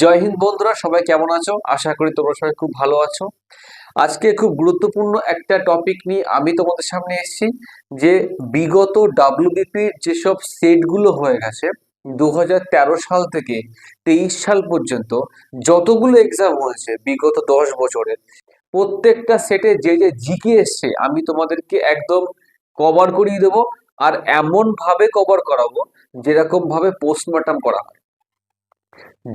জয় হিন্দ বন্ধুরা, সবাই কেমন আছো? আশা করি তোমরা সবাই খুব ভালো আছো। আজকে খুব গুরুত্বপূর্ণ একটা টপিক নিয়ে আমি তোমাদের সামনে এসেছি, যে বিগত ডাব্লিউবিপির যেসব সেটগুলো হয়ে গেছে দু হাজার তেরো সাল থেকে তেইশ সাল পর্যন্ত যতগুলো এক্সাম হয়েছে বিগত দশ বছরের প্রত্যেকটা সেটে যে যে জিকে এসছে, আমি তোমাদেরকে একদম কভার করিয়ে দেবো, আর এমন ভাবে কভার করাবো যেরকম ভাবে পোস্টমর্টম করা হয়।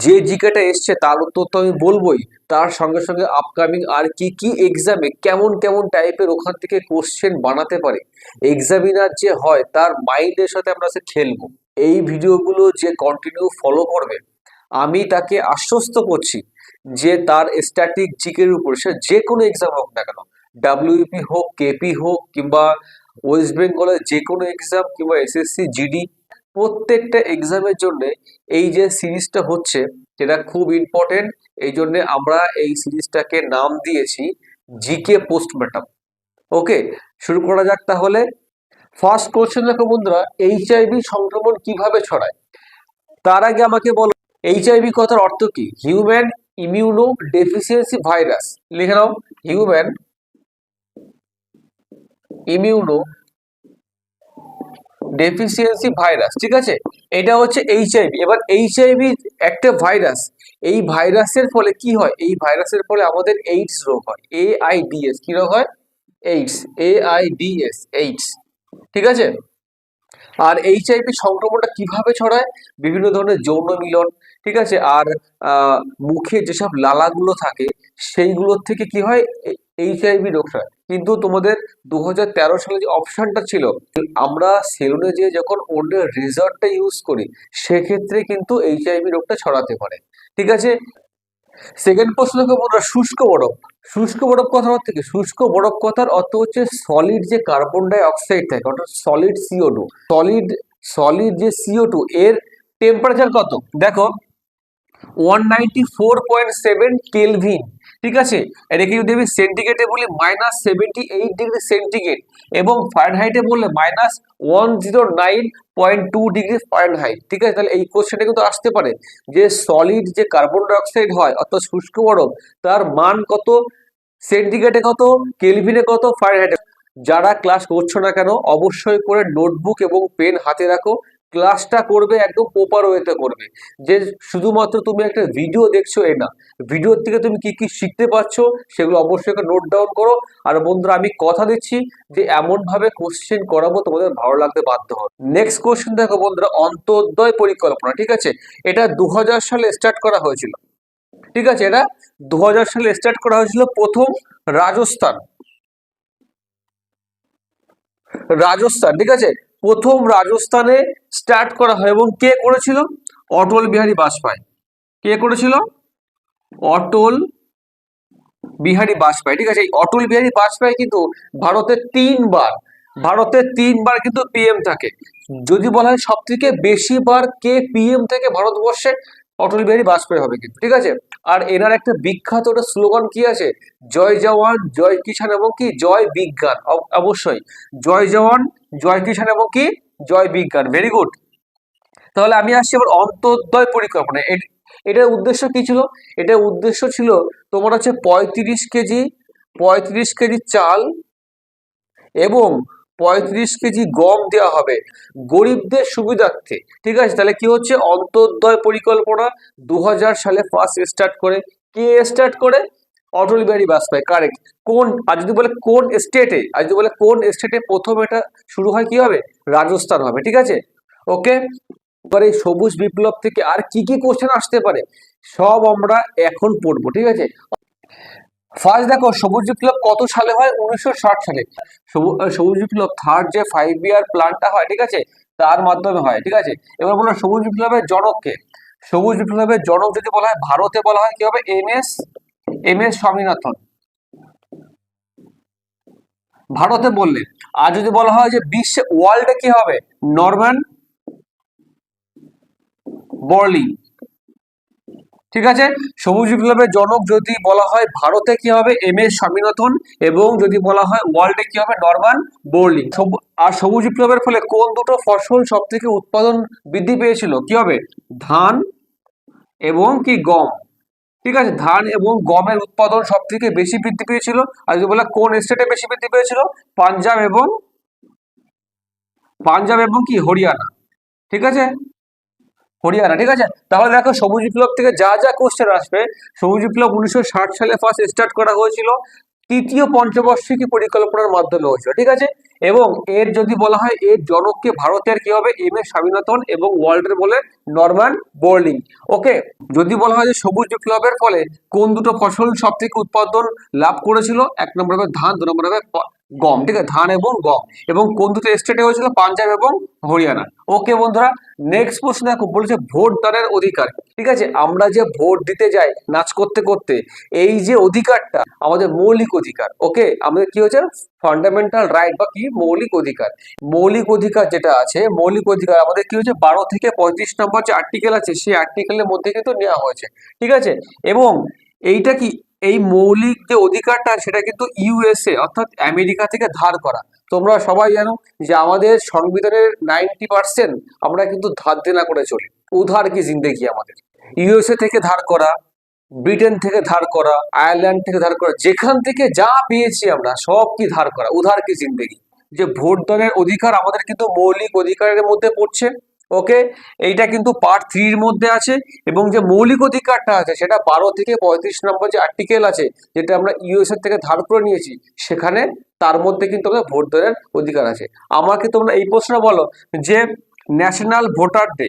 যে জিকেটা এসছে তার উত্তর তো আমি বলবোই। তার সঙ্গে সঙ্গে আপকামিং আর কি কি এক্সামে কেমন কেমন টাইপের ওখান থেকে কোশ্চেন বানাতে পারে। এক্সামিনার যে হয়, তার মাইন্ডের সাথে আমরা সে খেলব। এই ভিডিওগুলো যে কন্টিনিউ ফলো করবে, আমি তাকে আশ্বস্ত করছি যে তার স্ট্যাটিক জিকের উপর, সে যে কোনো এক্সাম হোক না কেন ডাব্লিউপি হোক কেপি হোক, কিংবা ওয়েস্ট বেঙ্গলের যে কোনো এক্সাম কিংবা এসএসসি জিডি প্রত্যেকটা এক্সামের জন্য এই যে সিরিজটা হচ্ছে, সেটা খুব ইম্পর্টেন্ট এই জন্য আমরা এই সিরিজটাকে নাম দিয়েছি জিকে পোস্টমর্টম ওকে শুরু করা যাক তাহলে। ফার্স্ট কোশ্চেন দেখো বন্ধুরা এইচআইভি সংক্রমণ কীভাবে ছড়ায়? তার আগে আমাকে বলো এইচআইভি কথার অর্থ কি? হিউম্যান ইমিউনো ডেফিসিয়েন্সি ভাইরাস লিখে নাও হিউম্যান ইমিউনো ডেফিসিয়েন্সি ভাইরাস ঠিক আছে? এটা হচ্ছে এইচআইভি এবার এইচআইভি একটা ভাইরাস এই ভাইরাসের ফলে কি হয়? এই ভাইরাসের ফলে আমাদের এইডস রোগ হয়। এ আই ডি এস কি রোগ হয়? AIDS A I D S AIDS ঠিক আছে? আর এইচআইভি সংক্রমণটা কীভাবে ছড়ায়? বিভিন্ন ধরনের যৌন মিলন, ঠিক আছে? আর মুখে যেসব লালাগুলো থাকে, সেইগুলোর থেকে কি হয়? এইচআইভি রোগ হয় কিন্তু তোমাদের দু হাজার তেরো সালে যে অপশানটা ছিল, আমরা সেলুনে যেয়ে যখন অন্যের রেজার্টটা ইউজ করি, সেক্ষেত্রে কিন্তু এইচআইভি রোগটা ছড়াতে পারে। ঠিক আছে? সেকেন্ড প্রশ্ন বলরা শুষ্ক বরফ। শুষ্ক বরফ কথার অর্থ কি? শুষ্ক বরফ কথার অর্থ হচ্ছে সলিড যে কার্বন ডাই অক্সাইড থাকে, অর্থাৎ solid CO two solid solid যে সিও টু এর টেম্পারেচার কত? দেখো one ninety four point seven kelvin ঠিক আছে? এটাকে যদি আমি সেন্টিগ্রেডে বলি minus seventy eight degree centigrade এবং ফারেনহাইটে বললে minus one zero nine point two degree Fahrenheit ঠিক আছে? তাহলে এই কোশ্চেনটা কিন্তু আসতে পারে। যে সলিড যে কার্বন ডাইঅক্সাইড হয়, অর্থাৎ শুষ্ক বরফ, তার মান কত? সেন্টিগ্রেডে কত? কেলভিনে কত? ফারেনহাইটে যারা ক্লাস করছ না কেন, অবশ্যই করে নোটবুক এবং পেন হাতে রাখো। ক্লাসটা করবে একদম প্রপার ওয়েতে করবে। যে শুধুমাত্র তুমি একটা ভিডিও দেখছ, এ না। ভিডিওর থেকে তুমি কি কি শিখতে পারছ, সেগুলো অবশ্যই নোট ডাউন করো। আর বন্ধুরা, আমি কথা দিচ্ছি যে এমনভাবে কোশ্চেন করাবো, তোমাদের ভালো লাগতে বাধ্য হবে। নেক্সট কোশ্চেন দেখো বন্ধুরা, অন্তর্দয় পরিকল্পনা, ঠিক আছে? এটা দু হাজার সালে স্টার্ট করা হয়েছিল। ঠিক আছে? এটা দু হাজার সালে স্টার্ট করা হয়েছিল প্রথম রাজস্থান। রাজস্থান, ঠিক আছে? প্রথম রাজস্থানে স্টার্ট করা হয় এবং কে করেছিল? অটল বিহারী বাজপেয়ী। কে করেছিল? অটল বিহারী বাজপেয়ী। ঠিক আছে, এই অটল বিহারী বাজপেয়ী কিন্তু ভারতে তিনবার ভারতে তিনবার কিন্তু পিএম থাকে। যদি বলা হয় সব থেকে বেশি বার কে পিএম থেকে ভারতবর্ষে অটল বিহারী বাজপেয়ী হবে কিন্তু, ঠিক আছে? আর এনার একটা বিখ্যাত একটা স্লোগান কি আছে? জয় জওয়ান, জয় কিষান এবং কি? জয় বিজ্ঞান, অব- অবশ্যই। জয় জওয়ান, জয় কিষান এবং কি? জয় বিজ্ঞান ভেরি গুড তাহলে আমি আসছি আবার অন্তর্দয় পরিকল্পনা এটার উদ্দেশ্য কি ছিল? এটার উদ্দেশ্য ছিল তোমার হচ্ছে পঁয়ত্রিশ কেজি পঁয়ত্রিশ কেজি চাল এবং পঁয়ত্রিশ কেজি গম দেওয়া হবে। গরিবদের সুবিধার্থে। ঠিক আছে? তাহলে কি হচ্ছে? অন্তর্দয় পরিকল্পনা দু হাজার সালে ফার্স্ট স্টার্ট করে। কে স্টার্ট করে? অটল বিহারী বাজপেয়ী। কারেক্ট কোন? আর যদি বলে কোন স্টেটে আর যদি বলে কোন স্টেটে প্রথম এটা শুরু হয় কি হবে? রাজস্থান হবে। ঠিক আছে? ওকে এবার এই সবুজ বিপ্লব থেকে আর কি কি কোশ্চেন আসতে পারে? সব আমরা এখন পড়ব। ঠিক আছে? ফার্স্ট দেখো, সবুজ বিপ্লব কত সালে হয়? উনিশশো ষাট সালে। সবু- সবুজ বিপ্লব থার্ড যে ফাইভ ইয়ার প্ল্যানটা হয়, ঠিক আছে? তার মাধ্যমে হয়, ঠিক আছে? এবার বলো সবুজ বিপ্লবের জনককে সবুজ বিপ্লবের জনক যদি বলা হয়, ভারতে বলা হয় কি হবে? M S M S Swaminathan. ভারতে বললে। আর যদি বলা হয় যে বিশ্বে ওয়ার্ল্ডে কি হবে? নরম্যান বর্লি ঠিক আছে? সবুজ বিপ্লবের জনক যদি বলা হয় ভারতে কি হবে? এম এস স্বামীনাথন এবং যদি বলা হয় ওয়ার্ল্ডে কি হবে? নরমান বোর্লিং আর সবুজ বিপ্লবের ফলে কোন দুটো ফসল সব থেকে উৎপাদন বৃদ্ধি পেয়েছিল? কি হবে? ধান এবং কি গম। ঠিক আছে? ধান এবং গমের উৎপাদন সব থেকে বেশি বৃদ্ধি পেয়েছিল। আর যদি বলে কোন স্টেটে বেশি বৃদ্ধি পেয়েছিল? পাঞ্জাব এবং পাঞ্জাব এবং কি? হরিয়ানা। ঠিক আছে? হরিয়ানা, ঠিক আছে? তাহলে দেখো সবুজ বিপ্লব থেকে যা যা কোশ্চেন আসবে, সবুজ বিপ্লব উনিশশো ষাট সালে ফার্স্ট স্টার্ট করা হয়েছিল, তৃতীয় পঞ্চবার্ষিকী পরিকল্পনার মাধ্যমে হয়েছিল, ঠিক আছে? এবং এর যদি বলা হয়, এর জনককে ভারতের কি হবে? এম এস স্বামীনাথন এবং ওয়ার্ল্ডের বলে নরম্যান বোর্লিং ওকে যদি বলা হয় যে সবুজ বিপ্লবের ফলে কোন দুটো ফসল সব থেকে উৎপাদন লাভ করেছিল? এক নম্বর হবে ধান, দু নম্বর হবে গম, ঠিক আছে? ধান এবং গম। এবং কোন দুটো স্টেটে হয়েছিল? পাঞ্জাব এবং হরিয়ানা। ওকে বন্ধুরা নেক্সট প্রশ্ন দেখো, বলেছে ভোট দানের অধিকার। ঠিক আছে? আমরা যে ভোট দিতে যাই নাচ করতে করতে, এই যে অধিকারটা আমাদের মৌলিক অধিকার ওকে আমাদের কি হচ্ছে ফান্ডামেন্টাল রাইট বা কি? মৌলিক অধিকার। মৌলিক অধিকার যেটা আছে, মৌলিক অধিকার আমাদের কি হচ্ছে বারো থেকে পঁয়ত্রিশ নম্বর যে আর্টিকেল আছে, সেই আর্টিকেলের মধ্যে কিন্তু নেওয়া হয়েছে। ঠিক আছে? এবং এইটা কি? এই মৌলিক যে অধিকারটা সেটা কিন্তু ইউএসএ অর্থাৎ আমেরিকা থেকে ধার করা। তোমরা সবাই জানো যে আমাদের সংবিধানের নাইনটি পার্সেন্ট আমরা কিন্তু ধার দেনা করে চলি। উধার কি জিন্দেগি আমাদের? ইউএসএ থেকে ধার করা, ব্রিটেন থেকে ধার করা, আয়ারল্যান্ড থেকে ধার করা, যেখান থেকে যা পেয়েছি আমরা সব কি ধার করা? উধার কি জিন্দেগি? যে ভোট দানের অধিকার আমাদের কিন্তু মৌলিক অধিকারের মধ্যে পড়ছে। ওকে এইটা কিন্তু পার্ট থ্রির মধ্যে আছে এবং যে মৌলিক অধিকারটা আছে, সেটা বারো থেকে পঁয়ত্রিশ নম্বর যে আর্টিকেল আছে, যেটা আমরা ইউএসএ থেকে ধার করে নিয়েছি, সেখানে তার মধ্যে কিন্তু আমাদের ভোট দেওয়ার অধিকার আছে। আমাকে তোমরা এই প্রশ্ন বলো যে national voter day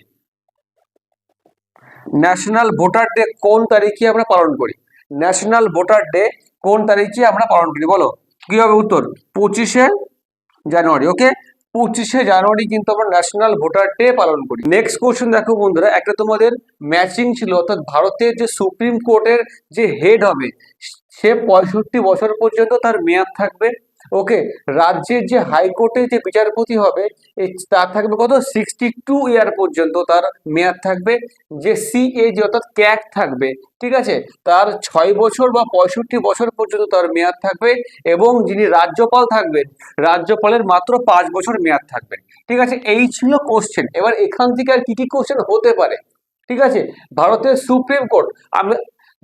national voter day কোন তারিখে আমরা পালন করি? ন্যাশনাল ভোটার ডে কোন তারিখে আমরা পালন করি? বলো, কি হবে উত্তর? পঁচিশে জানুয়ারি ওকে পঁচিশে জানুয়ারি কিন্তু আমরা ন্যাশনাল ভোটার ডে পালন করি। নেক্সট কোশ্চেন দেখো বন্ধুরা, একটা তোমাদের ম্যাচিং ছিল, অর্থাৎ ভারতের যে সুপ্রিম কোর্টের যে হেড হবে, সে পঁয়ষট্টি বছর পর্যন্ত তার মেয়াদ থাকবে। ওকে, রাজ্যের যে হাইকোর্টে যে বিচারপতি হবে তার থাকবে কত? সিক্সটি টু ইয়ার পর্যন্ত তার মেয়াদ থাকবে, যে সিএজি অর্থাৎ ক্যাক থাকবে, ঠিক আছে? তার ছয় বছর বা পঁয়ষট্টি বছর পর্যন্ত তার মেয়াদ থাকবে এবং যিনি রাজ্যপাল থাকবেন, রাজ্যপালের মাত্র পাঁচ বছর মেয়াদ থাকবে, ঠিক আছে? এই ছিল কোশ্চেন এবার এখান থেকে আর কি কি কোশ্চেন হতে পারে, ঠিক আছে? ভারতের সুপ্রিম কোর্ট আমি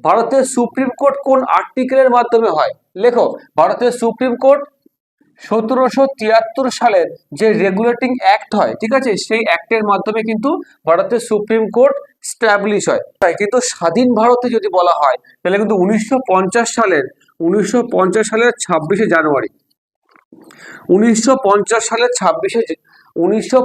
ভারতের সুপ্রিম কোর্ট কোন আর্টিকেলের মাধ্যমে হয়? লেখো, ভারতের সুপ্রিম কোর্ট সতেরোশো তিয়াত্তর সালের যে রেগুলেটিং অ্যাক্ট হয়, ঠিক আছে? সেই অ্যাক্টের মাধ্যমে কিন্তু ভারতের সুপ্রিম কোর্ট স্ট্যাবলিশ হয়। তাই কিন্তু স্বাধীন ভারতে যদি বলা হয়, তাহলে কিন্তু উনিশশো পঞ্চাশ সালের, উনিশশো পঞ্চাশ সালের ছাব্বিশে জানুয়ারি, উনিশশো পঞ্চাশ সালের ছাব্বিশে উনিশশো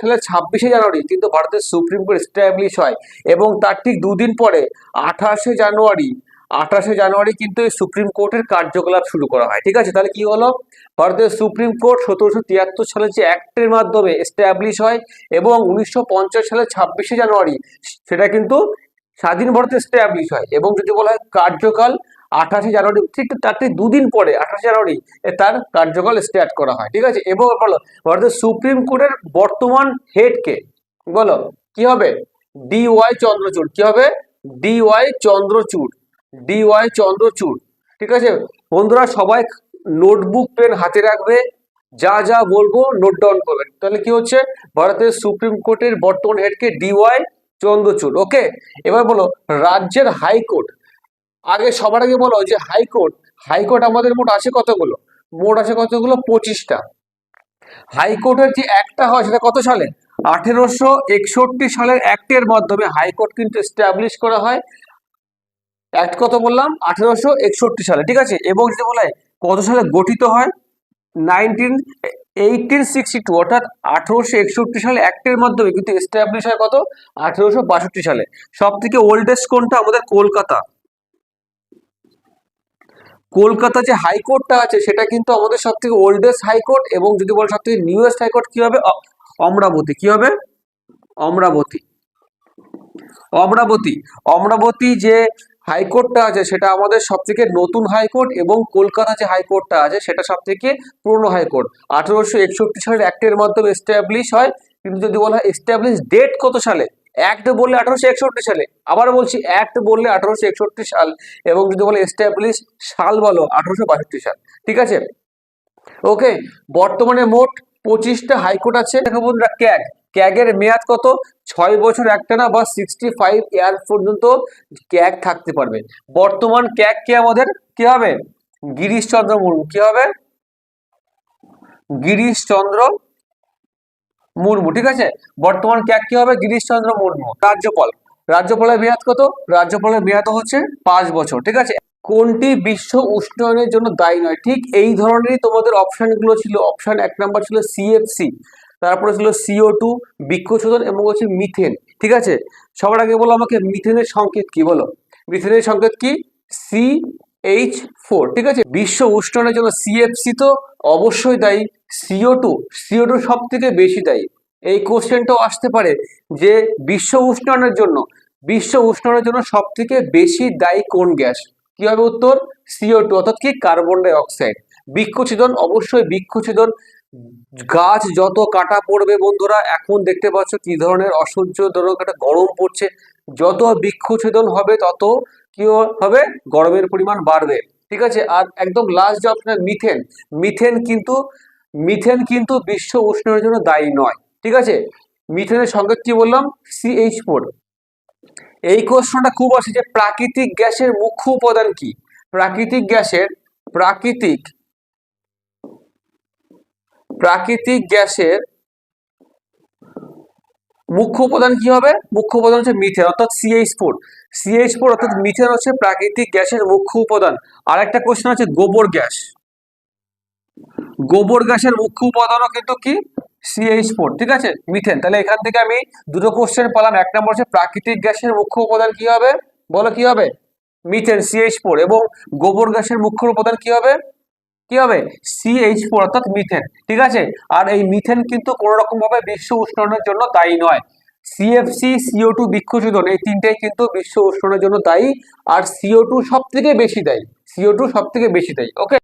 সালের ছাব্বিশে জানুয়ারি, কিন্তু ভারতের সুপ্রিম কোর্ট স্ট্যাবলিশ হয় এবং তার ঠিক দুদিন পরে, আঠাশে জানুয়ারি আঠাশে জানুয়ারি কিন্তু এই সুপ্রিম কোর্টের কার্যকলাপ শুরু করা হয়। ঠিক আছে? তাহলে কি হলো? ভারতের সুপ্রিম কোর্ট সতেরোশো তিয়াত্তর সালে যে অ্যাক্টের মাধ্যমে এস্টাবলিশ হয় এবং উনিশশো সালের ছাব্বিশে জানুয়ারি, সেটা কিন্তু স্বাধীন ভারতে এস্টাবলিশ হয় এবং যদি বলা হয় কার্যকাল আঠাশে জানুয়ারি, ঠিক তার ঠিক দুদিন পরে আঠাশে জানুয়ারি তার কার্যকাল স্টার্ট করা হয়, ঠিক আছে? এবং বলো, ভারতের সুপ্রিম কোর্টের বর্তমান হেডকে বলো, কি হবে? ডি ওয়াই চন্দ্রচূড়, কি হবে? D Y Chandrachud, D Y Chandrachud, ঠিক আছে? বন্ধুরা, সবাই নোটবুক পেন হাতে রাখবে, যা যা বলব নোট ডাউন করবেন। তাহলে কি হচ্ছে? ভারতের সুপ্রিম কোর্টের বর্তমান হেডকে ডি ওয়াই চন্দ্রচূড় ওকে এবার বলো, রাজ্যের হাইকোর্ট আগে সবার আগে বলো যে হাইকোর্ট হাইকোর্ট আমাদের মোট আছে কতগুলো? মোট আছে কতগুলো? পঁচিশটা। হাইকোর্টের যে একটা হয় সেটা কত সালে? আঠেরোশো একষট্টি সালের অ্যাক্টের মাধ্যমে হাইকোর্ট কিন্তু এস্টাবলিশ করা হয়। অ্যাক্ট কত বললাম? আঠেরোশো একষট্টি সালে, ঠিক আছে? এবং যদি বলা হয় কত সালে গঠিত হয়? নাইনটিন এইটিন সিক্সটি টু, অর্থাৎ আঠেরোশো একষট্টি সালে অ্যাক্টের মাধ্যমে কিন্তু এস্টাবলিশ হয় কত? আঠেরোশো বাষট্টি সালে। সব থেকে ওল্ডেস্ট কোনটা? আমাদের কলকাতা। কলকাতা যে হাইকোর্টটা আছে, সেটা কিন্তু আমাদের সব থেকে ওল্ডেস্ট হাইকোর্ট এবং যদি বলে সব থেকে নিউয়েস্ট হাইকোর্ট কি হবে? অমরাবতী। কি হবে? অমরাবতী। অমরাবতী। অমরাবতী যে হাইকোর্টটা আছে, সেটা আমাদের সব থেকে নতুন হাইকোর্ট এবং কলকাতা যে হাইকোর্টটা আছে, সেটা সব থেকে পুরনো হাইকোর্ট আঠেরোশো একষট্টি সালের অ্যাক্টের মাধ্যমে এস্টাবলিশ হয়। কিন্তু যদি বলা হয় এস্টাবলিশ ডেট কত সালে? অ্যাক্ট বললে আঠারোশো একষট্টি সালে। আবার বলছি অ্যাক্ট বললে আঠারোশো একষট্টি সাল এবং যদি বলে এস্টাবলিশ সাল বলো, আঠারোশো বাষট্টি সাল। ঠিক আছে? ওকে বর্তমানে মোট পঁচিশটা হাইকোর্ট আছে। দেখো বন্ধুরা, ক্যাগ। ক্যাগের মেয়াদ কত? ছয় বছর একটানা বা সিক্সটি ফাইভ ইয়ার পর্যন্ত ক্যাগ থাকতে পারবে। বর্তমান ক্যাগ কে আমাদের? কি হবে? গিরিশচন্দ্র মুর্মু। কি হবে? গিরিশচন্দ্র মুর্মু, ঠিক আছে? বর্তমান ক্যাগ কি হবে? গিরিশচন্দ্র মুর্মু, রাজ্যপাল। রাজ্যপালের মেয়াদ কত? রাজ্যপালের মেয়াদ হচ্ছে পাঁচ বছর, ঠিক আছে? কোনটি বিশ্ব উষ্ণায়নের জন্য দায়ী নয়? ঠিক এই ধরনেরই তোমাদের অপশনগুলো ছিল। অপশান এক নাম্বার ছিল সিএফসি তারপরে ছিল সিও টু বৃক্ষশোধন এবং হচ্ছে মিথেন, ঠিক আছে? সবার আগে বলো আমাকে, মিথেনের সংকেত কি? বলো। মিথেনের সংকেত কি? সি এইচ ফোর ঠিক আছে? বিশ্ব উষ্ণায়নের জন্য সিএফসি তো অবশ্যই দায়ী। সিও টু সিও টু সব থেকে বেশি দায়ী। এই কোশ্চেনটাও আসতে পারে যে বিশ্ব উষ্ণায়নের জন্য, বিশ্ব উষ্ণায়নের জন্য সব থেকে বেশি দায়ী কোন গ্যাস? কি হবে উত্তর? সিও টু অর্থাৎ কি? কার্বন ডাই অক্সাইড বৃক্ষছেদন অবশ্যই বৃক্ষছেদন গাছ যত কাটা পড়বে বন্ধুরা, এখন দেখতে পাচ্ছ কি ধরনের অসহ্যজনক একটা গরম পড়ছে। যত বৃক্ষছেদন হবে, তত কি হবে? গরমের পরিমাণ বাড়বে। ঠিক আছে? আর একদম লাস্ট যে অপশন মিথেন মিথেন কিন্তু মিথেন কিন্তু বিশ্ব উষ্ণের জন্য দায়ী নয়, ঠিক আছে? মিথেনের সঙ্গে কি বললাম? সিএইচ ফোর এই কোশ্চনটা খুব আসে যে প্রাকৃতিক গ্যাসের মুখ্য উপাদান কি? প্রাকৃতিক গ্যাসের, প্রাকৃতিক প্রাকৃতিক গ্যাসের মুখ্য উপাদান কি হবে? মুখ্য উপাদান হচ্ছে মিথেন, অর্থাৎ সিএইচ ফোর সিএইচ ফোর অর্থাৎ মিথেন হচ্ছে প্রাকৃতিক গ্যাসের মুখ্য উপাদান। আর একটা কোশ্চেন হচ্ছে গোবর গ্যাস। গোবর গ্যাসের মুখ্য উপাদানও কিন্তু কি? সিএইচ ফোর ঠিক আছে? মিথেন তাহলে এখান থেকে আমি দুটো কোশ্চেন পেলাম। এক নম্বর হচ্ছে প্রাকৃতিক গ্যাসের মুখ্য উপাদান কি হবে? বলো কি হবে? মিথেন সিএইচ ফোর এবং গোবর গ্যাসের মুখ্য উপাদান কি হবে? কি হবে? সিএইচ ফোর অর্থাৎ মিথেন ঠিক আছে? আর এই মিথেন কিন্তু কোনো রকম ভাবে বিশ্ব উষ্ণায়নের জন্য দায়ী নয়। সিএফসি সিও টু বৃক্ষশোধন, এই তিনটেই কিন্তু বিশ্ব উষ্ণায়নের জন্য দায়ী। আর সিও টু সব থেকে বেশি দায়ী। সিও টু সব থেকে বেশি দায়ী ওকে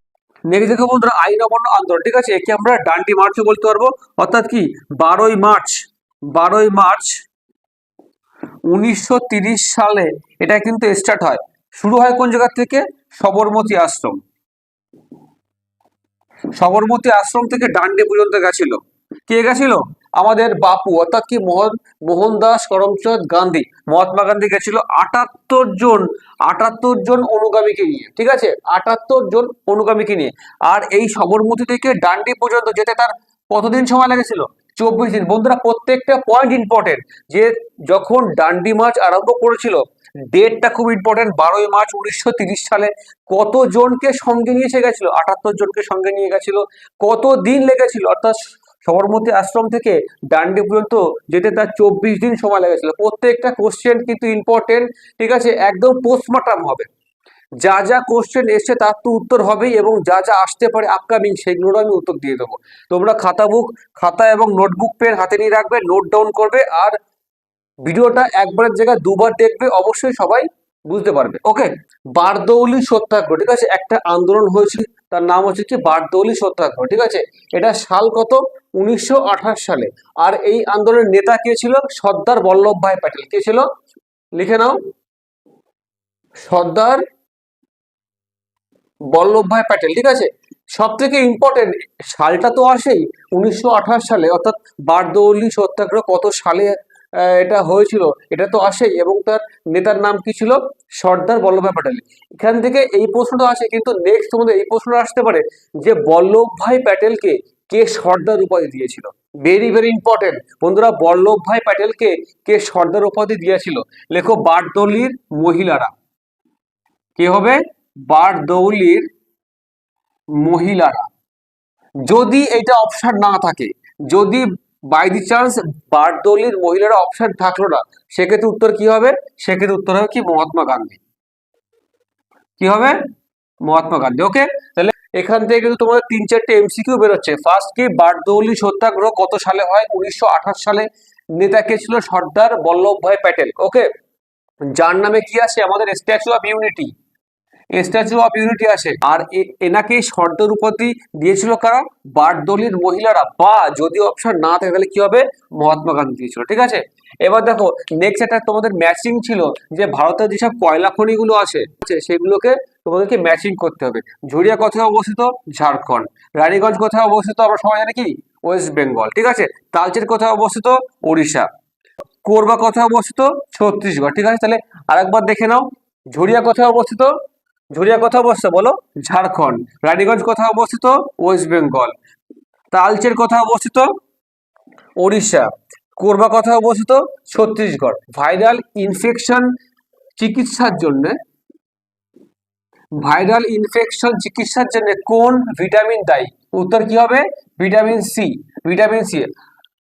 নেক্সট দেখো বন্ধুরা, আইন অমান্য আন্দোলন, ঠিক আছে? একে আমরা ডান্ডি মার্চও বলতে পারব। অর্থাৎ কি? বারোই মার্চ বারোই মার্চ উনিশশো সালে এটা কিন্তু স্টার্ট হয়। শুরু হয় কোন জায়গা থেকে? সবরমতী আশ্রম। সবরমতী আশ্রম থেকে ডান্ডি পর্যন্ত গেছিল। কে গেছিল? আমাদের বাপু, অর্থাৎ কি মোহন, মোহনদাস করমচাঁদ গান্ধী, মহাত্মা গান্ধী গেছিল আটাত্তর জন আটাত্তর জন অনুগামীকে নিয়ে, ঠিক আছে? আটাত্তর জন অনুগামীকে নিয়ে। আর এই সবরমতী থেকে ডান্ডি পর্যন্ত যেতে তার কতদিন সময় লেগেছিল? চব্বিশ দিন। বন্ধুরা, প্রত্যেকটা পয়েন্ট ইম্পর্টেন্ট যে যখন ডান্ডি মার্চ আরম্ভ করেছিল, ডেটটা খুব ইম্পর্টেন্ট বারোই মার্চ উনিশশো সালে কত জনকে সঙ্গে নিয়ে এসে গেছিল? আটাত্তর জনকে সঙ্গে নিয়ে গেছিল। কত দিন লেগেছিল? অর্থাৎ সবরমতী আশ্রম থেকে ডান্ডি পর্যন্ত যেতে তার চব্বিশ দিন সময় লেগেছিল। প্রত্যেকটা কোশ্চেন কিন্তু ইম্পর্টেন্ট ঠিক আছে? একদম পোস্টমার্টাম হবে। যা যা কোশ্চেন এসছে তার তো উত্তর হবেই এবং যা যা আসতে পারে আপকামিং সেগুলোরও আমি উত্তর দিয়ে দেবো। তোমরা খাতা বুক খাতা এবং নোটবুক পেন হাতে নিয়ে রাখবে নোট ডাউন করবে আর ভিডিওটা একবারের জায়গায় দুবার দেখবে। অবশ্যই সবাই বুঝতে পারবে। ওকে বারদৌলি সত্যাগ্রহ, ঠিক আছে? একটা আন্দোলন হয়েছিল, তার নাম হচ্ছে কি বারদৌলি সত্যাগ্রহ, ঠিক আছে? এটা সাল কত? উনিশশো আঠাশ সালে। আর এই আন্দোলনের নেতা কে ছিল? সর্দার বল্লভভাই প্যাটেল। কে ছিল? লিখে নাও। সর্দার বল্লভভাই প্যাটেল, ঠিক আছে? সব থেকে ইম্পর্টেন্ট সালটা তো আসেই, উনিশশো আঠাশ সালে, অর্থাৎ বারদৌলি সত্যাগ্রহ কত সালে এটা হয়েছিল, এটা তো আসেই। এবং তার নেতার নাম কি ছিল? সর্দার বল্লভভাই প্যাটেল। এখান থেকে এই প্রশ্নটা আসে, কিন্তু নেক্সট তোমাদের এই প্রশ্নটা আসতে পারে যে বল্লভভাই প্যাটেলকে কে সর্দার উপাধি দিয়েছিল? ভেরি ভেরি ইম্পর্টেন্ট বন্ধুরা, বল্লভভাই প্যাটেলকে কে সর্দার উপাধি দিয়েছিল? লেখো, বারদৌলির মহিলারা। কে হবে? বারদৌলির মহিলারা। যদি এটা অপশন না থাকে, যদি বাই দি চান্স বারদৌলির মহিলারা অপশন থাকল না। সেক্ষেত্রে উত্তর কি হবে? সেক্ষেত্রে উত্তর হবে কি? মহাত্মা গান্ধী। কি হবে? মহাত্মা গান্ধী। ওকে তাহলে এখান থেকে কিন্তু তোমাদের তিন চারটে এমসিকিউ বেরোচ্ছে। ফার্স্ট কি বারদৌলি সত্যাগ্রহ কত সালে হয়? উনিশশো আঠাশ সালে। নেতা কে ছিল? সর্দার বল্লভভাই প্যাটেল। ওকে যার নামে কি আছে? আমাদের Statue of Unity Statue of Unity আসে। আর এনাকে সর্দার উপাধি দিয়েছিল কারা? বারদলির মহিলারা। বা যদি অপশন না থাকে তাহলে কি হবে? মহাত্মা গান্ধী দিয়েছিল ঠিক আছে? এবার দেখো নেক্সট একটা তোমাদের ম্যাচিং ছিল যে ভারতের যেসব কয়লা খনিগুলো আছে আছে, সেগুলোকে তোমাদেরকে ম্যাচিং করতে হবে। ঝুড়িয়া কোথায় অবস্থিত? ঝাড়খণ্ড। রানীগঞ্জ কোথায় অবস্থিত? আমরা সবাই জানি কি? ওয়েস্ট বেঙ্গল ঠিক আছে? তালচের কোথায় অবস্থিত? ওড়িশা। কোরবা কোথায় অবস্থিত? ছত্তিশগড় ঠিক আছে? তাহলে আরেকবার দেখে নাও। ঝুড়িয়া কোথায় অবস্থিত? ঝুড়িয়া কোথায় অবস্থিত বলো? ঝাড়খণ্ড। রানীগঞ্জ কোথায় অবস্থিত? ওয়েস্ট বেঙ্গল। তালচের কোথায় অবস্থিত? ওড়িশা। কোরবা কোথায় অবস্থিত? ছত্তিশগড়। ভাইরাল ইনফেকশন চিকিৎসার জন্য, ভাইরাল ইনফেকশন চিকিৎসার জন্য কোন ভিটামিন দায়ী? উত্তর কি হবে? Vitamin C. Vitamin C.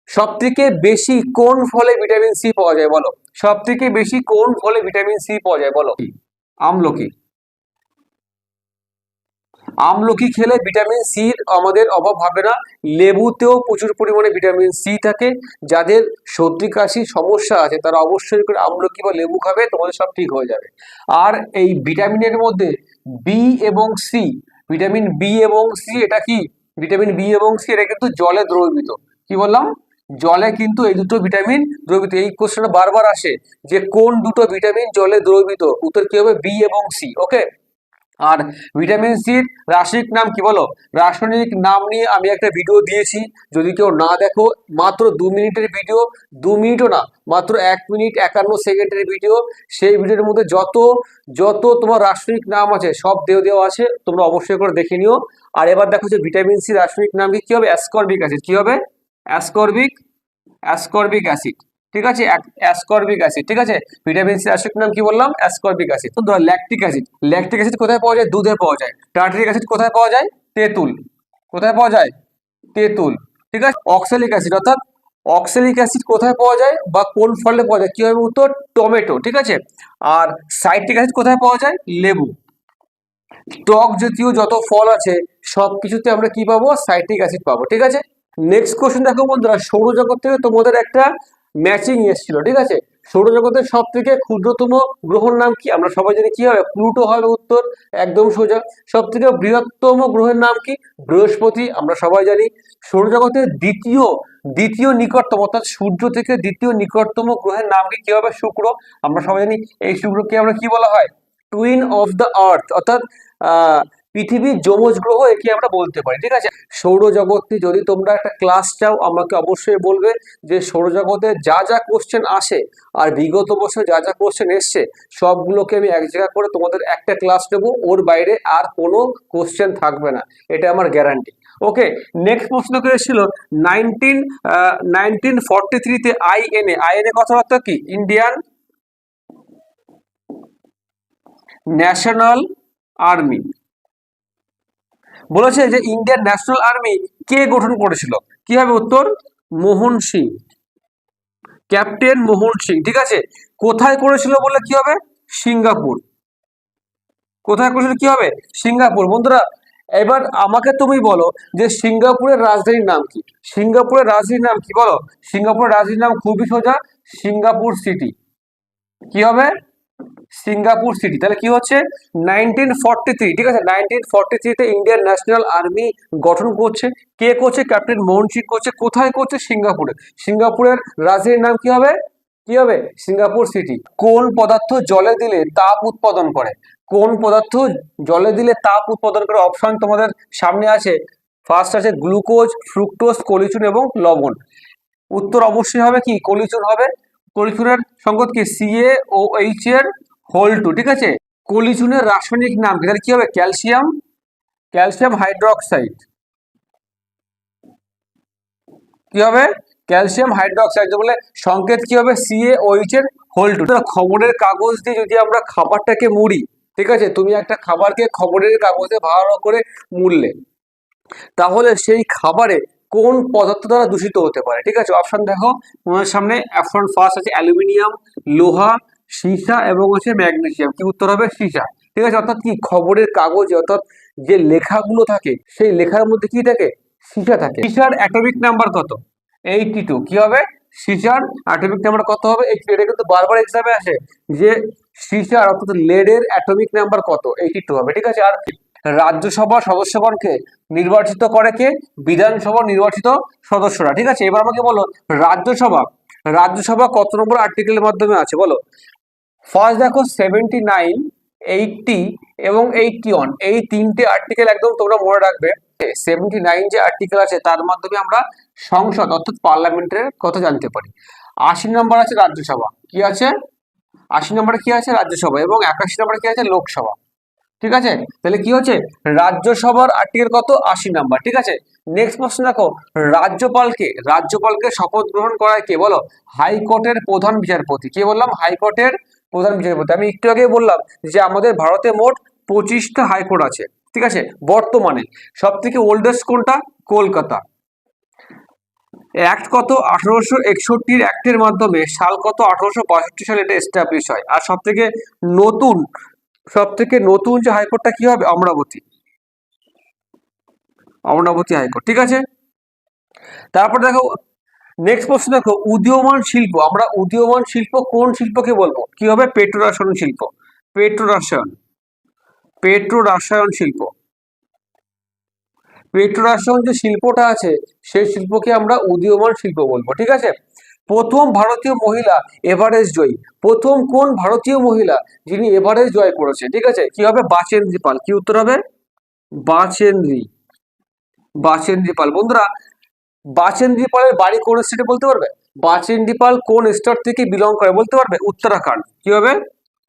সব থেকে বেশি কোন ফলে ভিটামিন সি পাওয়া যায় বলো? সব থেকে বেশি কোন ফলে ভিটামিন সি পাওয়া যায় বলো? আমলকি। আমলকি খেলে ভিটামিন সির আমাদের অভাব হবে না। লেবুতেও প্রচুর পরিমাণে ভিটামিন সি থাকে। যাদের সর্দি কাশি সমস্যা আছে, তারা অবশ্যই করে আমলকি বা লেবু খাবে, তোমাদের সব ঠিক হয়ে যাবে। আর এই ভিটামিনের মধ্যে বি এবং সি ভিটামিন বি এবং সি এটা কি? ভিটামিন বি এবং সি এটা কিন্তু জলে দ্রবীভূত। কি বললাম? জলে কিন্তু এই দুটো ভিটামিন দ্রবীভূত। এই কোশ্চেনটা বারবার আসে যে কোন দুটো ভিটামিন জলে দ্রবীভূত? উত্তর কি হবে? বি এবং সি ওকে আর ভিটামিন সির রাসায়নিক নাম কি বলো? রাসায়নিক নাম নিয়ে আমি একটা ভিডিও দিয়েছি। যদি কেউ না দেখো, মাত্র দু মিনিটের ভিডিও দু মিনিটও না, মাত্র এক মিনিট একান্ন সেকেন্ডের ভিডিও সেই ভিডিওর মধ্যে যত যত তোমার রাসায়নিক নাম আছে, সব দেও দেওয়া আছে, তোমরা অবশ্যই করে দেখে নিও। আর এবার দেখো যে ভিটামিন সি রাসায়নিক নাম কি হবে? Ascorbic acid. কি হবে? Ascorbic ascorbic acid. ঠিক আছে? অ্যাসকর্বিক অ্যাসিড ঠিক আছে? ভিটামিন সি রাসায়নিক নাম কি বললাম? অ্যাসকর্বিক অ্যাসিড তো ল্যাকটিক অ্যাসিড ল্যাকটিক অ্যাসিড কোথায় পাওয়া যায়? দুধে পাওয়া যায়। টার্টারিক অ্যাসিড কোথায় পাওয়া যায়? তেঁতুল। কোথায় পাওয়া যায়? তেঁতুল। ঠিক আছে? অক্সালিক অ্যাসিড অর্থাৎ অক্সালিক অ্যাসিড কোথায় পাওয়া যায় বা কোন ফলে পাওয়া যায়? কি হবে উত্তর? টমেটো। ঠিক আছে? আর সাইট্রিক অ্যাসিড কোথায় পাওয়া যায়? লেবু। টক জাতীয় যত ফল আছে সব কিছুতে আমরা কি পাবো? সাইট্রিক অ্যাসিড পাবো। ঠিক আছে? নেক্সট কোশ্চেন দেখো বন্ধুরা। সৌরজগৎ থেকে তোমাদের একটা ম্যাচিং এসেছিল, ঠিক আছে? সৌরজগতের সব থেকে ক্ষুদ্রতম গ্রহের নাম কি? আমরা সবাই জানি কি হবে? প্লুটো হবে উত্তর, একদম সোজা। সব থেকে বৃহত্তম গ্রহের নাম কি? বৃহস্পতি, আমরা সবাই জানি। সৌরজগতের দ্বিতীয় দ্বিতীয় নিকটতম, অর্থাৎ সূর্য থেকে দ্বিতীয় নিকটতম গ্রহের নাম কি? কি হবে? শুক্র, আমরা সবাই জানি। এই শুক্রকে আমরা কি বলা হয়? টুইন অফ দ্য আর্থ অর্থাৎ পৃথিবীর যমজ গ্রহ একে আমরা বলতে পারি, ঠিক আছে? সৌরজগৎটি যদি তোমরা একটা ক্লাস চাও, আমাকে অবশ্যই বলবে যে সৌরজগতে যা যা কোশ্চেন আসে আর বিগত বছর যা যা কোশ্চেন এসছে, সবগুলোকে আমি এক জায়গা করে তোমাদের একটা ক্লাস নেব ওর বাইরে আর কোনো কোশ্চেন থাকবে না। এটা আমার গ্যারান্টি ওকে নেক্সট প্রশ্ন করেছিল নাইনটিন নাইনটিন ফর্টি থ্রিতে আইএনএ আইএনএ কথাবার্তা কি? ইন্ডিয়ান ন্যাশনাল আর্মি বলেছে যে ইন্ডিয়ান ন্যাশনাল আর্মি কে গঠন করেছিল? কি হবে উত্তর? মোহন সিং। ক্যাপ্টেন মোহন সিং, ঠিক আছে? কোথায় করেছিল বলে কি হবে? সিঙ্গাপুর। কোথায় করেছিল কি হবে? সিঙ্গাপুর। বন্ধুরা, এবার আমাকে তুমি বলো যে সিঙ্গাপুরের রাজধানীর নাম কি? সিঙ্গাপুরের রাজধানীর নাম কি বলো? সিঙ্গাপুরের রাজধানীর নাম খুবই সোজা, সিঙ্গাপুর সিটি। কি হবে? Singapore city. তাহলে কি হচ্ছে? নাইনটিন ঠিক আছে? নাইনটিন ফর্টি থ্রিতে ইন্ডিয়ান ন্যাশনাল আর্মি গঠন করছে। কে করছে? ক্যাপ্টেন মোহন সিং করছে। কোথায় করছে? সিঙ্গাপুরে। সিঙ্গাপুরের রাজধানীর নাম কি হবে? কি হবে? Singapore city. কোন পদার্থ জলে দিলে তাপ উৎপাদন করে? কোন পদার্থ জলে দিলে তাপ উৎপাদন করে? অপশন তোমাদের সামনে আছে। ফার্স্ট আছে গ্লুকোজ ফ্রুক্টোজ কলিচুন এবং লবণ। উত্তর অবশ্যই হবে কি? কলিচুন হবে। কলিচুনের সংকট কি? সিএ ও এইচ এর হোল টু ঠিক আছে? কলিচুনের রাসায়নিক নাম কি? তাহলে কি হবে? Calcium calcium hydroxide. কি হবে? Calcium hydroxide. বলে সংকেত কি হবে? সিএ ওইচ এর হোল টু খবরের কাগজ দিয়ে যদি আমরা খাবারটাকে মুড়ি, ঠিক আছে? তুমি একটা খাবারকে খবরের কাগজে ভালো করে মুড়লে, তাহলে সেই খাবারে কোন পদার্থ দ্বারা দূষিত হতে পারে? ঠিক আছে? অপশন দেখো। তোমার সামনে অপশন ফার্স্ট আছে, অ্যালুমিনিয়াম, লোহা সীসা এবং হচ্ছে ম্যাগনেসিয়াম। কি উত্তর হবে? সীসা। ঠিক আছে? অর্থাৎ কি? খবরের কাগজে, অর্থাৎ যে লেখাগুলো থাকে, সেই লেখার মধ্যে কি থাকে? সীসা থাকে। সীসার অ্যাটমিক নাম্বার কত? এইটি টু কি হবে? সীসার অ্যাটমিক নাম্বার কত হবে? এটা কিন্তু বারবার এক্সামে আসে যে সীসার, অর্থাৎ লেডের অ্যাটমিক নাম্বার কত? এইটি টু হবে। ঠিক আছে? আর রাজ্যসভার সদস্যগণকে নির্বাচিত করে কে? বিধানসভা নির্বাচিত সদস্যরা। ঠিক আছে? এবার আমাকে বলো, রাজ্যসভা রাজ্যসভা কত নম্বর আর্টিকেলের মাধ্যমে আছে? বলো। ফার্স্ট দেখো সেভেন্টি নাইন এইটটি এবং এইটটি ওয়ান এই তিনটে আর্টিকেল একদম তোমরা মনে রাখবে। সেভেন্টি নাইন যে আর্টিকেল আছে, তার মাধ্যমে আমরা সংসদ অর্থাৎ পার্লামেন্টের কথা জানতে পারি। আশি নম্বর আছে রাজ্যসভা। কি আছে? আশি নম্বরে কি আছে? রাজ্যসভা। এবং একাশি নম্বরে কি আছে? লোকসভা। ঠিক আছে? তাহলে কি হচ্ছে? রাজ্যসভার আর্টিকেল কত? আশি নাম্বার ঠিক আছে? নেক্সট প্রশ্ন দেখো। রাজ্যপালকে রাজ্যপালকে শপথ গ্রহণ করায় কে? বলো? হাইকোর্টের প্রধান বিচারপতি। কে বললাম? হাইকোর্টের প্রধান বিচারপতি। আমি একটু আগে বললাম যে আমাদের ভারতে মোট পঁচিশটা হাইকোর্ট আছে, ঠিক আছে? বর্তমানে সব থেকে ওল্ডেস্ট কোনটা? কলকাতা। অ্যাক্ট কত? আঠারোশো একষট্টির অ্যাক্টের মাধ্যমে সাল কত? আঠারোশো পঁয়ষট্টি সালে এটা এস্টাবলিশ হয়। আর সব থেকে নতুন সব থেকে নতুন যে হাইকোর্টটা কি হবে? অমরাবতী। অমরাবতী হাইকোর্ট, ঠিক আছে? তারপর দেখো নেক্সট প্রশ্ন দেখো, উদীয়মান শিল্প, আমরা উদীয়মান শিল্প কোন শিল্পকে বলব? কি হবে? পেট্রো রসায়ন শিল্প। পেট্রো রসায়ন পেট্রো রসায়ন শিল্প। পেট্রো রসায়ন যে শিল্পটা আছে, সেই শিল্পকে আমরা উদীয়মান শিল্প বলব, ঠিক আছে? প্রথম ভারতীয় মহিলা এভারেস্ট জয়ী। প্রথম কোন ভারতীয় মহিলা যিনি এভারেস্ট জয় করেছে, ঠিক আছে? কি হবে? বাচেন্দ্রী পাল। কি উত্তর হবে? বাচেন্দ্রী। বাচেন্দ্রী পাল। বন্ধুরা বাচেন্দ্রী পালের বাড়ি কোন স্টেটে বলতে পারবে? বাচেন্দ্রী পাল কোন স্টেট থেকে বিলং করে বলতে পারবে? উত্তরাখণ্ড। কি হবে?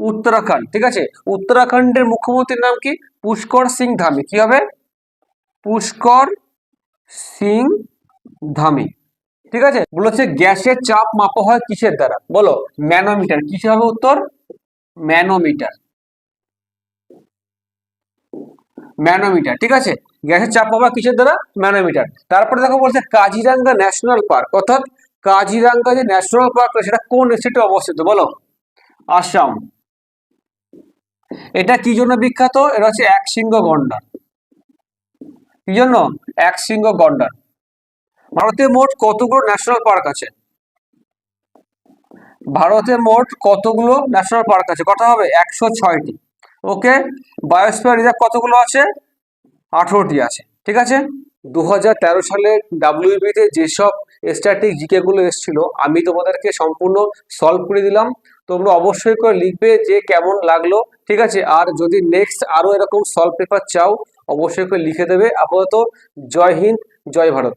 উত্তরাখণ্ড। ঠিক আছে? উত্তরাখণ্ডের মুখ্যমন্ত্রীর নাম কি? পুষ্কর সিং ধামি। কি হবে? পুষ্কর সিং ধামি। ঠিক আছে? বলেছে গ্যাসের চাপ মাপা হয় কিসের দ্বারা? বলো, ম্যানোমিটার। কিসে হবে উত্তর? ম্যানোমিটার। ম্যানোমিটার। ঠিক আছে? গ্যাসের চাপ মাপা কিসের দ্বারা? ম্যানোমিটার। তারপরে দেখো বলছে কাজিরাঙ্গা ন্যাশনাল পার্ক। অর্থাৎ কাজিরাঙ্গা যে ন্যাশনাল পার্ক, সেটা কোন স্টেটে অবস্থিত? বলো। আসাম। এটা কি জন্য বিখ্যাত? এটা হচ্ছে এক সিংহ গন্ডার কি জন্য? এক সিংহ গন্ডার ভারতে মোট কতগুলো ন্যাশনাল পার্ক আছে? ভারতে মোট কতগুলো ন্যাশনাল পার্ক আছে? কত হবে একশো ছয়টি। ওকে? বায়োস্ফিয়ার রিজার্ভ কতগুলো আছে? আঠেরোটি আছে, ঠিক আছে? দু হাজার তেরো সালে ডাব্লিউবিতে যেসব স্ট্যাটিক জিকেগুলো এসেছিল, আমি তোমাদেরকে সম্পূর্ণ সলভ করে দিলাম। তোমরা অবশ্যই করে লিখবে যে কেমন লাগল, ঠিক আছে? আর যদি নেক্সট আরও এরকম সলভ পেপার চাও, অবশ্যই করে লিখে দেবে। আপাতত জয় হিন্দ, জয় ভারত।